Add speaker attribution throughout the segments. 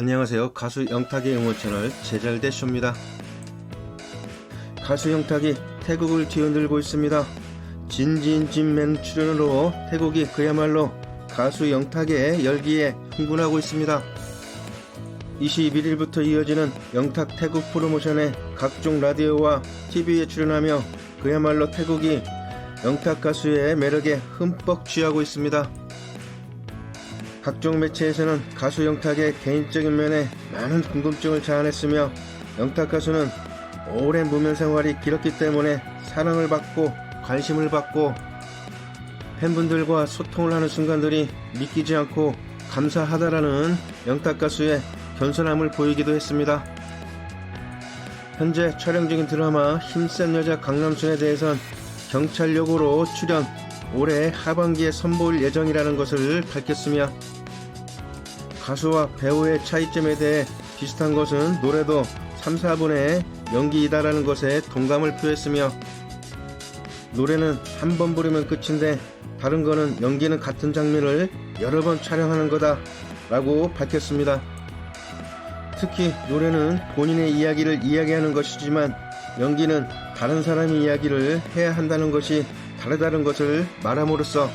Speaker 1: 안녕하세요. 가수 영탁의 응원 채널 제잘대 쇼입니다. 가수 영탁이 태국을 뒤흔들고 있습니다. 진진진맨 출연으로 태국이 그야말로 가수 영탁의 열기에 흥분하고 있습니다. 21일부터 이어지는 영탁 태국 프로모션에 각종 라디오와 TV에 출연하며 그야말로 태국이 영탁 가수의 매력에 흠뻑 취하고 있습니다. 각종 매체에서는 가수 영탁의 개인적인 면에 많은 궁금증을 자아냈으며 영탁 가수는 오랜 무명 생활이 길었기 때문에 사랑을 받고 관심을 받고 팬분들과 소통을 하는 순간들이 믿기지 않고 감사하다라는 영탁 가수의 겸손함을 보이기도 했습니다. 현재 촬영 중인 드라마 힘센 여자 강남순에 대해선 경찰 역으로 출연 올해 하반기에 선보일 예정이라는 것을 밝혔으며 가수와 배우의 차이점에 대해 비슷한 것은 노래도 3, 4분의 연기이다라는 것에 동감을 표했으며 노래는 한 번 부르면 끝인데 다른 거는 연기는 같은 장면을 여러 번 촬영하는 거다 라고 밝혔습니다. 특히 노래는 본인의 이야기를 이야기하는 것이지만 연기는 다른 사람의 이야기를 해야 한다는 것이 다르다는 것을 말함으로써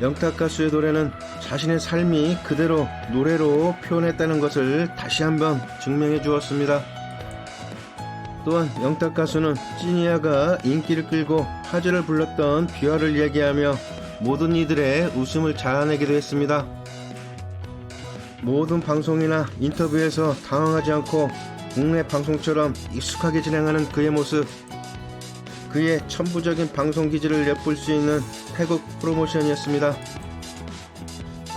Speaker 1: 영탁 가수의 노래는 자신의 삶이 그대로 노래로 표현했다는 것을 다시 한번 증명해 주었습니다. 또한 영탁 가수는 찐이야가 인기를 끌고 화제를 불렀던 비화를 이야기하며 모든 이들의 웃음을 자아내기도 했습니다. 모든 방송이나 인터뷰에서 당황하지 않고 국내 방송처럼 익숙하게 진행하는 그의 모습 그의 천부적인 방송 기질을 엿볼 수 있는 태국 프로모션이었습니다.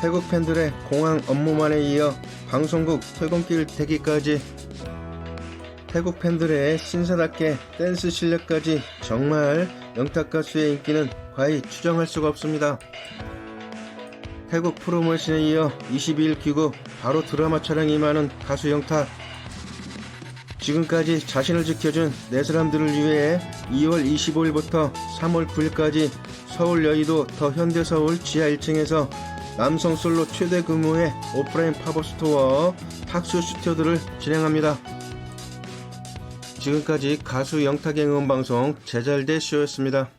Speaker 1: 태국 팬들의 공항 업무만에 이어 방송국 퇴근길 대기까지 태국 팬들의 신사답게 댄스 실력까지 정말 영탁 가수의 인기는 과히 추정할 수가 없습니다. 태국 프로모션에 이어 22일 귀국 바로 드라마 촬영이 많은 가수 영탁 지금까지 자신을 지켜준 네 사람들을 위해 2월 25일부터 3월 9일까지 서울 여의도 더 현대서울 지하 1층에서 남성 솔로 최대 규모의 오프라인 팝업 스토어 탁수 슈터들을 진행합니다. 지금까지 가수 영탁의 응원방송 제잘대 쇼였습니다.